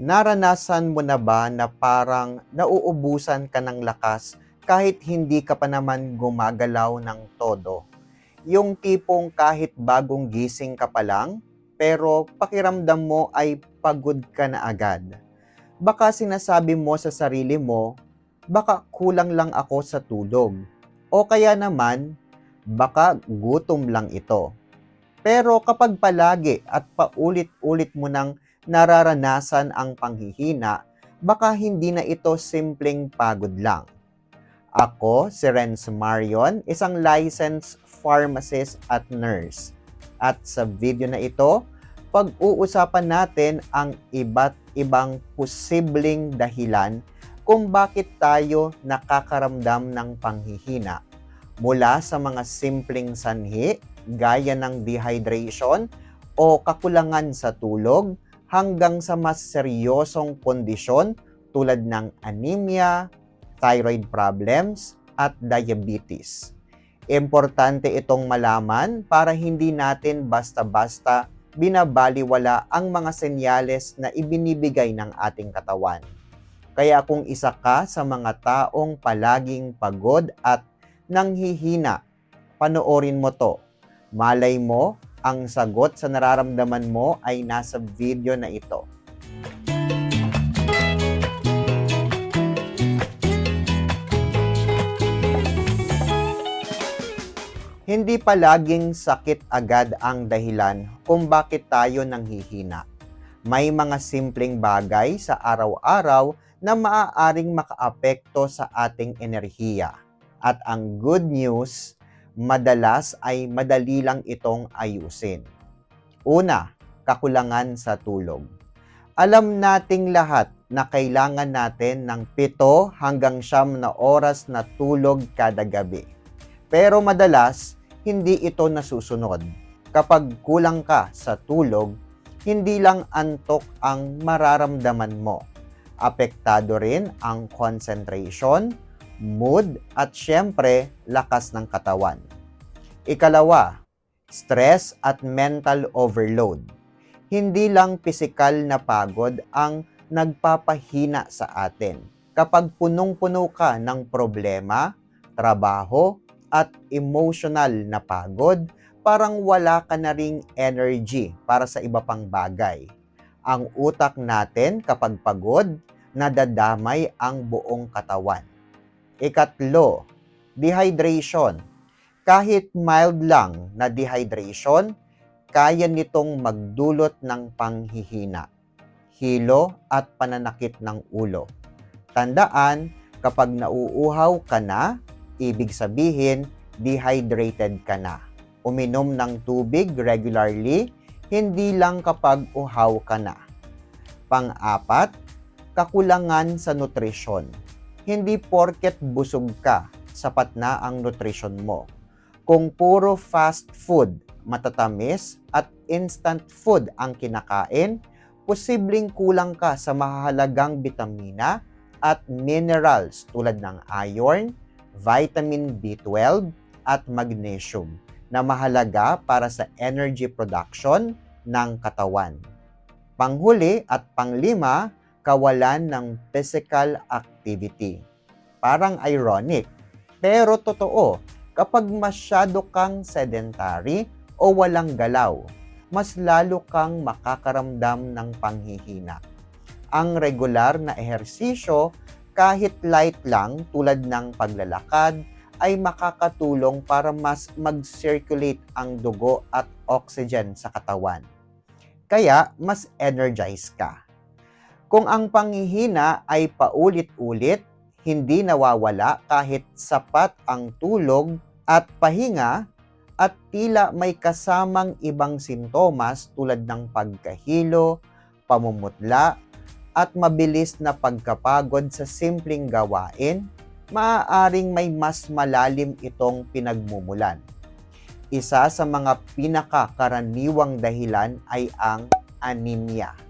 Naranasan mo na ba na parang nauubusan ka ng lakas kahit hindi ka pa naman gumagalaw ng todo? Yung tipong kahit bagong gising ka pa lang, pero pakiramdam mo ay pagod ka na agad. Baka sinasabi mo sa sarili mo, baka kulang lang ako sa tulog. O kaya naman, baka gutom lang ito. Pero kapag palagi at paulit-ulit mo nang nararanasan ang panghihina, baka hindi na ito simpleng pagod lang. Ako, si Renz Marion, isang licensed pharmacist at nurse. At sa video na ito, pag-uusapan natin ang iba't ibang posibleng dahilan kung bakit tayo nakakaramdam ng panghihina. Mula sa mga simpleng sanhi, gaya ng dehydration o kakulangan sa tulog, hanggang sa mas seryosong kondisyon tulad ng anemia, thyroid problems, at diabetes. Importante itong malaman para hindi natin basta-basta binabaliwala ang mga senyales na ibinibigay ng ating katawan. Kaya kung isa ka sa mga taong palaging pagod at nanghihina, panoorin mo to. Malay mo, ang sagot sa nararamdaman mo ay nasa video na ito. Hindi palaging sakit agad ang dahilan kung bakit tayo nanghihina. May mga simpleng bagay sa araw-araw na maaaring makaapekto sa ating enerhiya. At ang good news, madalas ay madali lang itong ayusin. Una, kakulangan sa tulog. Alam nating lahat na kailangan natin ng 7 hanggang siyam na oras na tulog kada gabi. Pero madalas, hindi ito nasusunod. Kapag kulang ka sa tulog, hindi lang antok ang mararamdaman mo. Apektado rin ang concentration, mood, at syempre, lakas ng katawan. Ikalawa, stress at mental overload. Hindi lang pisikal na pagod ang nagpapahina sa atin. Kapag punong-puno ka ng problema, trabaho, at emotional na pagod, parang wala ka na ring energy para sa iba pang bagay. Ang utak natin kapag pagod, nadadamay ang buong katawan. Ikatlo, dehydration. Kahit mild lang na dehydration, kaya nitong magdulot ng panghihina, hilo at pananakit ng ulo. Tandaan, kapag nauuhaw ka na, ibig sabihin dehydrated ka na. Uminom ng tubig regularly, hindi lang kapag uhaw ka na. Pang-apat, kakulangan sa nutrisyon. Hindi porket busog ka, sapat na ang nutrisyon mo. Kung puro fast food, matatamis at instant food ang kinakain, posibleng kulang ka sa mahalagang bitamina at minerals tulad ng iron, vitamin B12 at magnesium na mahalaga para sa energy production ng katawan. Panghuli at panglima, kawalan ng physical activity. Parang ironic, pero totoo, kapag masyado kang sedentary o walang galaw, mas lalo kang makakaramdam ng panghihina. Ang regular na ehersisyo kahit light lang tulad ng paglalakad ay makakatulong para mas mag-circulate ang dugo at oxygen sa katawan. Kaya mas energized ka. Kung ang panghihina ay paulit-ulit, hindi nawawala kahit sapat ang tulog at pahinga at tila may kasamang ibang sintomas tulad ng pagkahilo, pamumutla, at mabilis na pagkapagod sa simpleng gawain, maaaring may mas malalim itong pinagmumulan. Isa sa mga pinakakaraniwang dahilan ay ang anemia.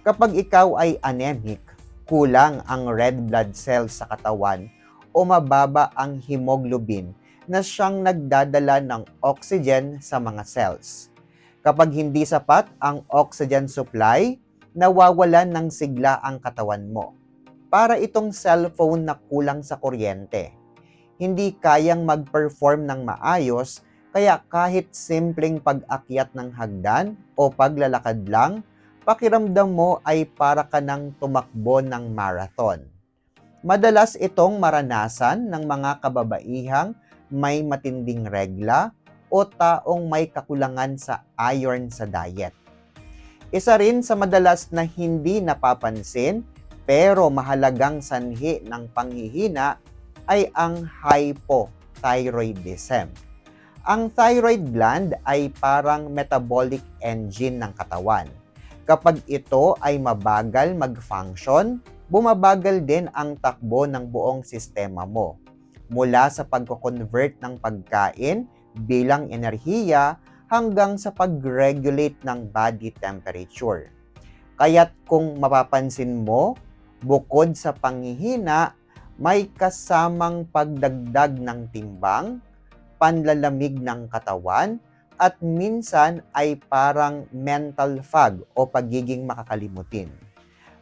Kapag ikaw ay anemic, kulang ang red blood cells sa katawan o mababa ang hemoglobin na siyang nagdadala ng oxygen sa mga cells. Kapag hindi sapat ang oxygen supply, nawawalan ng sigla ang katawan mo. Para itong cellphone na kulang sa kuryente. Hindi kayang mag-perform ng maayos, kaya kahit simpleng pag-akyat ng hagdan o paglalakad lang, pakiramdam mo ay para ka ng tumakbo ng marathon. Madalas itong maranasan ng mga kababaihang may matinding regla o taong may kakulangan sa iron sa diet. Isa rin sa madalas na hindi napapansin pero mahalagang sanhi ng panghihina ay ang hypothyroidism. Ang thyroid gland ay parang metabolic engine ng katawan. Kapag ito ay mabagal mag-function, bumabagal din ang takbo ng buong sistema mo. Mula sa pagko-convert ng pagkain bilang enerhiya hanggang sa pag-regulate ng body temperature. Kaya't kung mapapansin mo, bukod sa panghihina, may kasamang pagdagdag ng timbang, panlalamig ng katawan, at minsan ay parang mental fog o pagiging makakalimutin.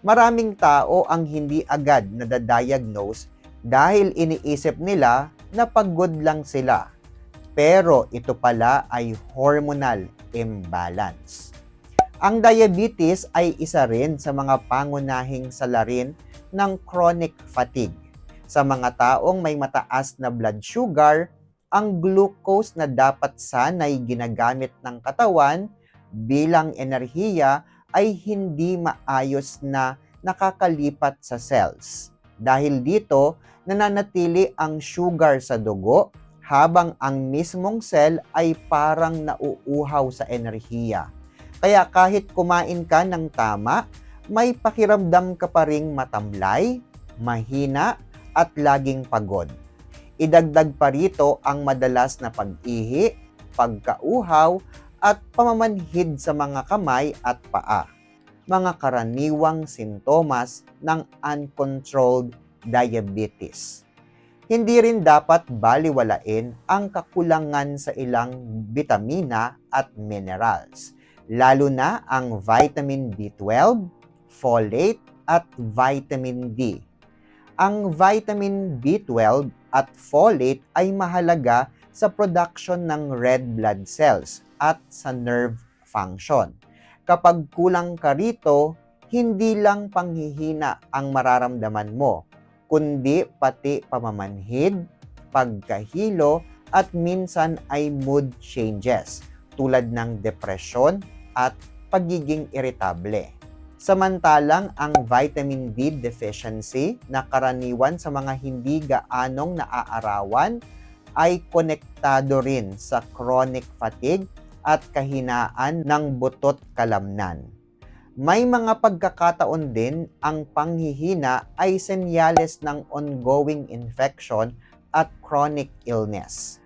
Maraming tao ang hindi agad nadadiagnose dahil iniisip nila na pagod lang sila. Pero ito pala ay hormonal imbalance. Ang diabetes ay isa rin sa mga pangunahing salarin ng chronic fatigue. Sa mga taong may mataas na blood sugar, ang glucose na dapat sanay ginagamit ng katawan bilang enerhiya ay hindi maayos na nakakalipat sa cells. Dahil dito, nananatili ang sugar sa dugo habang ang mismong cell ay parang nauuhaw sa enerhiya. Kaya kahit kumain ka ng tama, may pakiramdam ka pa ring matamlay, mahina, at laging pagod. Idagdag pa rito ang madalas na pag-ihi, pagkauhaw, at pamamanhid sa mga kamay at paa. Mga karaniwang sintomas ng uncontrolled diabetes. Hindi rin dapat baliwalain ang kakulangan sa ilang bitamina at minerals, lalo na ang vitamin B12, folate, at vitamin D. Ang vitamin B12 at folate ay mahalaga sa production ng red blood cells at sa nerve function. Kapag kulang ka rito, hindi lang panghihina ang mararamdaman mo, kundi pati pamamanhid, pagkahilo, at minsan ay mood changes tulad ng depression at pagiging irritable. Samantalang ang vitamin D deficiency na karaniwan sa mga hindi gaanong naaarawan ay konektado rin sa chronic fatigue at kahinaan ng butot kalamnan. May mga pagkakataon din ang panghihina ay senyales ng ongoing infection at chronic illness.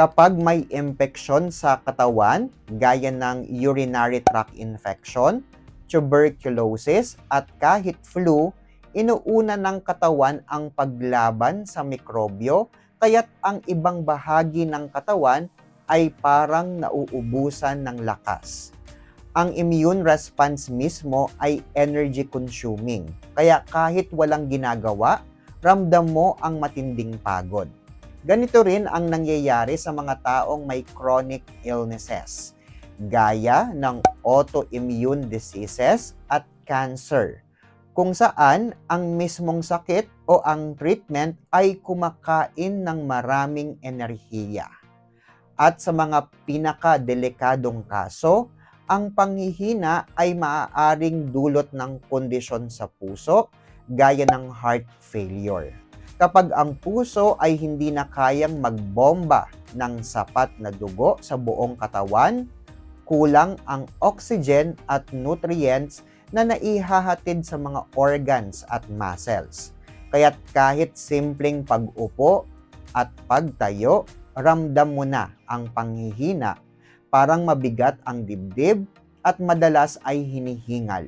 Kapag may impeksyon sa katawan, gaya ng urinary tract infection, tuberculosis at kahit flu, inuuna ng katawan ang paglaban sa mikrobyo kaya't ang ibang bahagi ng katawan ay parang nauubusan ng lakas. Ang immune response mismo ay energy consuming. Kaya kahit walang ginagawa, ramdam mo ang matinding pagod. Ganito rin ang nangyayari sa mga taong may chronic illnesses gaya ng autoimmune diseases at cancer, kung saan ang mismong sakit o ang treatment ay kumakain ng maraming enerhiya. At sa mga pinakadelikadong kaso, ang panghihina ay maaaring dulot ng kondisyon sa puso gaya ng heart failure. Kapag ang puso ay hindi na kayang magbomba ng sapat na dugo sa buong katawan, kulang ang oxygen at nutrients na naihahatid sa mga organs at muscles. Kaya't kahit simpleng pag-upo at pagtayo, ramdam mo na ang panghihina. Parang mabigat ang dibdib at madalas ay hinihingal.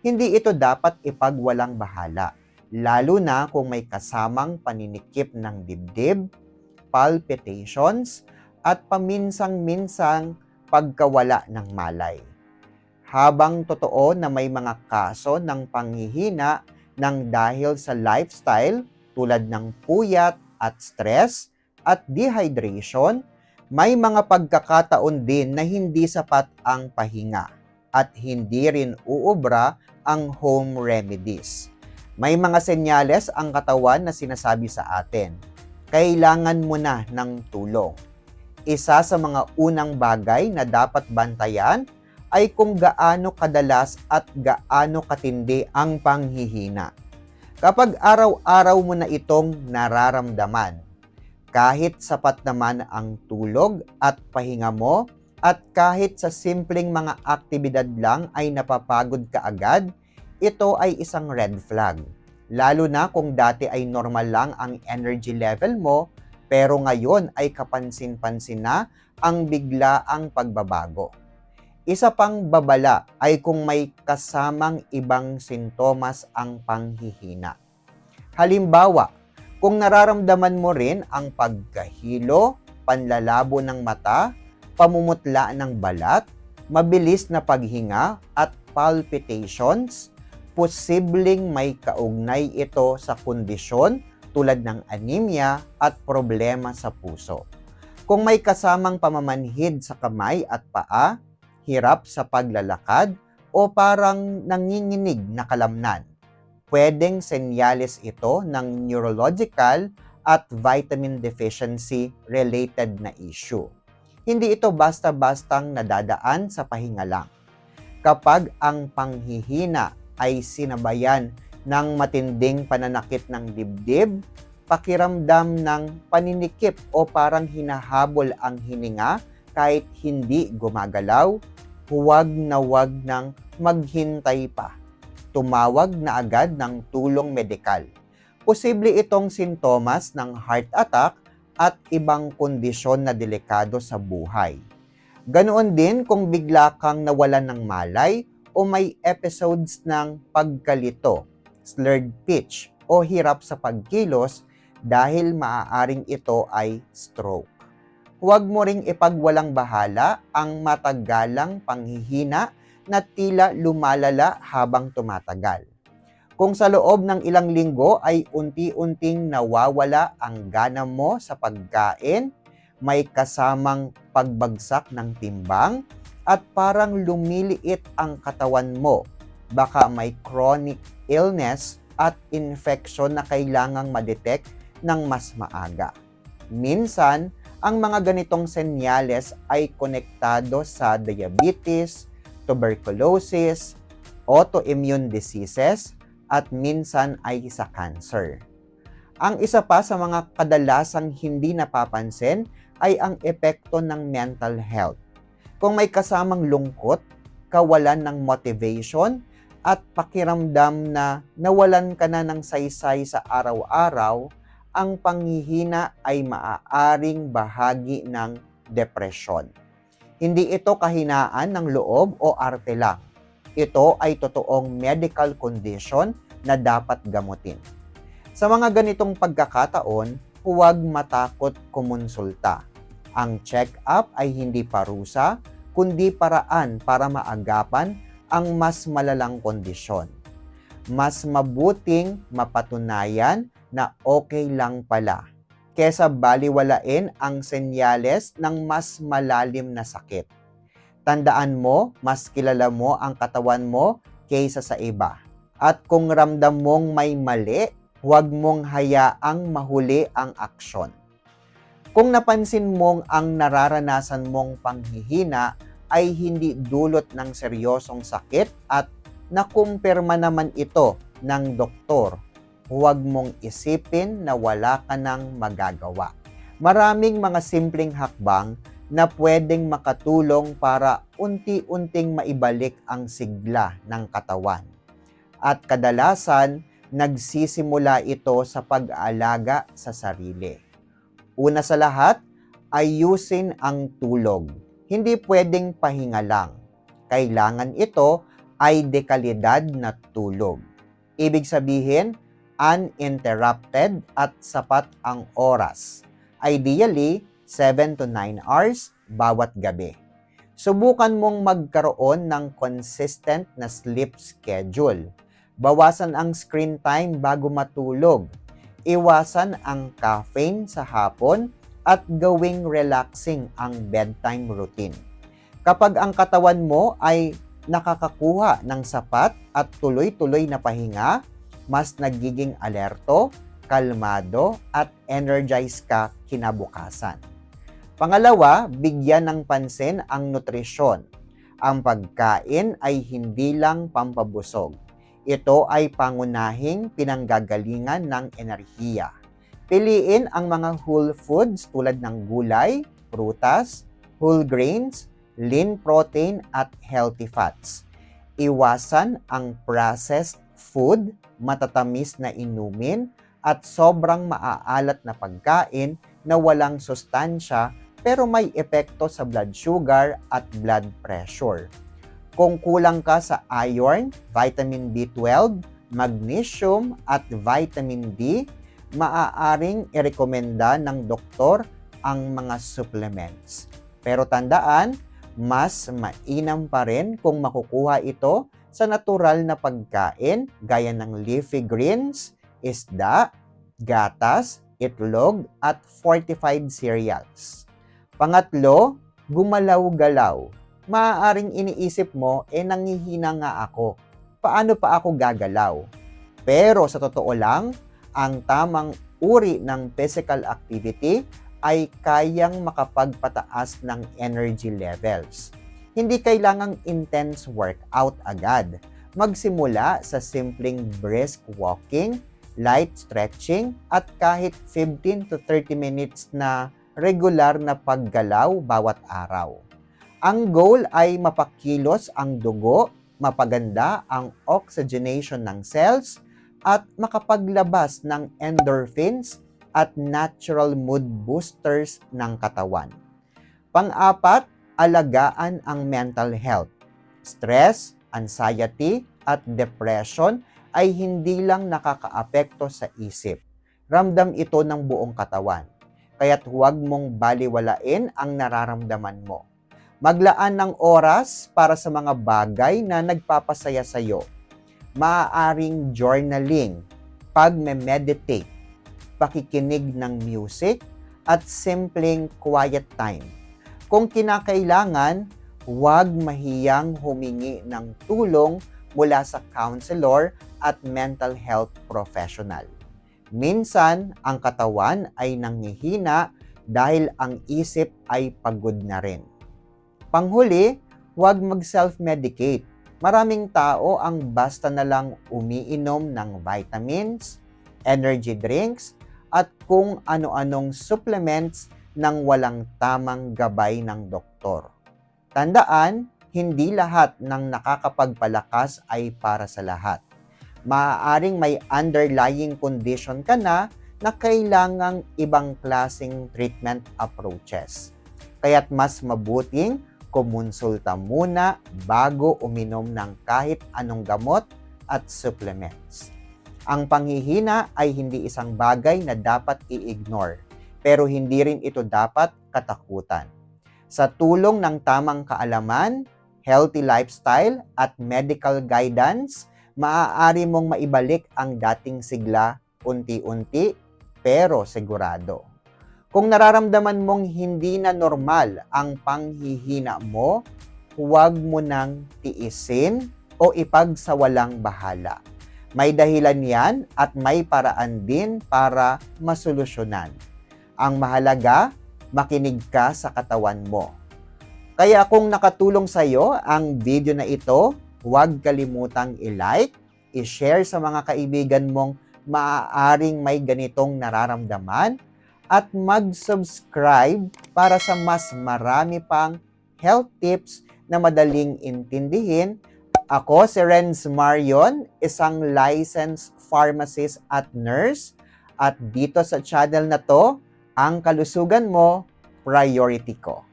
Hindi ito dapat ipagwalang bahala, lalo na kung may kasamang paninikip ng dibdib, palpitations, at paminsang-minsang pagkawala ng malay. Habang totoo na may mga kaso ng panghihina ng dahil sa lifestyle tulad ng puyat at stress at dehydration, may mga pagkakataon din na hindi sapat ang pahinga at hindi rin uubra ang home remedies. May mga senyales ang katawan na sinasabi sa atin. Kailangan mo na ng tulong. Isa sa mga unang bagay na dapat bantayan ay kung gaano kadalas at gaano katindi ang panghihina. Kapag araw-araw mo na itong nararamdaman, kahit sapat naman ang tulog at pahinga mo, at kahit sa simpleng mga aktibidad lang ay napapagod ka agad, ito ay isang red flag. Lalo na kung dati ay normal lang ang energy level mo, pero ngayon ay kapansin-pansin na ang bigla ang pagbabago. Isa pang babala ay kung may kasamang ibang sintomas ang panghihina. Halimbawa, kung nararamdaman mo rin ang pagkahilo, panlalabo ng mata, pamumutla ng balat, mabilis na paghinga at palpitations, posibleng may kaugnay ito sa kondisyon tulad ng anemia at problema sa puso. Kung may kasamang pamamanhid sa kamay at paa, hirap sa paglalakad, o parang nanginginig na kalamnan, pwedeng senyales ito ng neurological at vitamin deficiency related na issue. Hindi ito basta-bastang nadadaan sa pahinga lang. Kapag ang panghihina ay sinabayan ng matinding pananakit ng dibdib, pakiramdam ng paninikip o parang hinahabol ang hininga kahit hindi gumagalaw, huwag na huwag nang maghintay pa. Tumawag na agad ng tulong medikal. Posible itong sintomas ng heart attack at ibang kondisyon na delikado sa buhay. Ganoon din kung bigla kang nawalan ng malay o may episodes ng pagkalito, slurred pitch o hirap sa pagkilos dahil maaaring ito ay stroke. Huwag mo ring ipagwalang bahala ang matagalang panghihina na tila lumalala habang tumatagal. Kung sa loob ng ilang linggo ay unti-unting nawawala ang gana mo sa pagkain, may kasamang pagbagsak ng timbang, at parang lumiliit ang katawan mo, baka may chronic illness at infection na kailangang madetect ng mas maaga. Minsan, ang mga ganitong senyales ay konektado sa diabetes, tuberculosis, autoimmune diseases, at minsan ay sa cancer. Ang isa pa sa mga kadalasang hindi napapansin ay ang epekto ng mental health. Kung may kasamang lungkot, kawalan ng motivation, at pakiramdam na nawalan ka na ng saysay sa araw-araw, ang panghihina ay maaaring bahagi ng depresyon. Hindi ito kahinaan ng loob o arte lang. Ito ay totoong medical condition na dapat gamutin. Sa mga ganitong pagkakataon, huwag matakot kumonsulta. Ang check-up ay hindi parusa, kundi paraan para maagapan ang mas malalang kondisyon. Mas mabuting mapatunayan na okay lang pala kesa baliwalain ang senyales ng mas malalim na sakit. Tandaan mo, mas kilala mo ang katawan mo kaysa sa iba. At kung ramdam mong may mali, huwag mong hayaang mahuli ang aksyon. Kung napansin mong ang nararanasan mong panghihina ay hindi dulot ng seryosong sakit at nakumpirma naman ito ng doktor, huwag mong isipin na wala ka nang magagawa. Maraming mga simpleng hakbang na pwedeng makatulong para unti-unting maibalik ang sigla ng katawan. At kadalasan, nagsisimula ito sa pag-aalaga sa sarili. Una sa lahat, ayusin ang tulog hindi pwedeng pahinga lang. Kailangan ito ay dekalidad na tulog. Ibig sabihin, uninterrupted at sapat ang oras. Ideally, 7 to 9 hours bawat gabi. Subukan mong magkaroon ng consistent na sleep schedule. Bawasan ang screen time bago matulog. Iwasan ang caffeine sa hapon at gawing relaxing ang bedtime routine. Kapag ang katawan mo ay nakakakuha ng sapat at tuloy-tuloy na pahinga, mas nagiging alerto, kalmado at energized ka kinabukasan. Pangalawa, bigyan ng pansin ang nutrisyon. Ang pagkain ay hindi lang pampabusog. Ito ay pangunahing pinanggagalingan ng enerhiya. Piliin ang mga whole foods tulad ng gulay, prutas, whole grains, lean protein at healthy fats. Iwasan ang processed food, matatamis na inumin, at sobrang maaalat na pagkain na walang sustansya pero may epekto sa blood sugar at blood pressure. Kung kulang ka sa iron, vitamin B12, magnesium at vitamin D, maaaring irekomenda ng doktor ang mga supplements. Pero tandaan, mas mainam pa rin kung makukuha ito sa natural na pagkain gaya ng leafy greens, isda, gatas, itlog, at fortified cereals. Pangatlo, gumalaw-galaw. Maaaring iniisip mo, eh nangihina nga ako. Paano pa ako gagalaw? Pero sa totoo lang, ang tamang uri ng physical activity ay kayang makapagpataas ng energy levels. Hindi kailangang intense workout agad. Magsimula sa simpleng brisk walking, light stretching, at kahit 15 to 30 minutes na regular na paggalaw bawat araw. Ang goal ay mapakilos ang dugo, mapaganda ang oxygenation ng cells, at makapaglabas ng endorphins at natural mood boosters ng katawan. Pang-apat, alagaan ang mental health. Stress, anxiety, at depression ay hindi lang nakakaapekto sa isip. Ramdam ito ng buong katawan kaya't huwag mong baliwalain ang nararamdaman mo. Maglaan ng oras para sa mga bagay na nagpapasaya sa iyo. Maaaring journaling, pag-meditate, pakikinig ng music, at simpleng quiet time. Kung kinakailangan, huwag mahiyang humingi ng tulong mula sa counselor at mental health professional. Minsan, ang katawan ay nanghihina dahil ang isip ay pagod na rin. Panghuli, huwag mag-self-medicate. Maraming tao ang basta na lang umiinom ng vitamins, energy drinks, at kung ano-anong supplements nang walang tamang gabay ng doktor. Tandaan, hindi lahat ng nakakapagpalakas ay para sa lahat maaaring may underlying condition ka na na kailangang ibang klasing treatment approaches. Kaya't mas mabuting kumonsulta muna bago uminom ng kahit anong gamot at supplements. Ang panghihina ay hindi isang bagay na dapat i-ignore, pero hindi rin ito dapat katakutan. Sa tulong ng tamang kaalaman, healthy lifestyle at medical guidance, maaari mong maibalik ang dating sigla unti-unti pero sigurado. Kung nararamdaman mong hindi na normal ang panghihina mo, huwag mo nang tiisin o ipagsawalang bahala. May dahilan yan at may paraan din para masolusyonan. Ang mahalaga, makinig ka sa katawan mo. Kaya kung nakatulong sa iyo ang video na ito, Huwag kalimutang i-like, i-share sa mga kaibigan mong maaaring may ganitong nararamdaman at mag-subscribe para sa mas marami pang health tips na madaling intindihin. Ako si Renz Marion, isang licensed pharmacist at nurse. At dito sa channel na to, ang kalusugan mo, priority ko.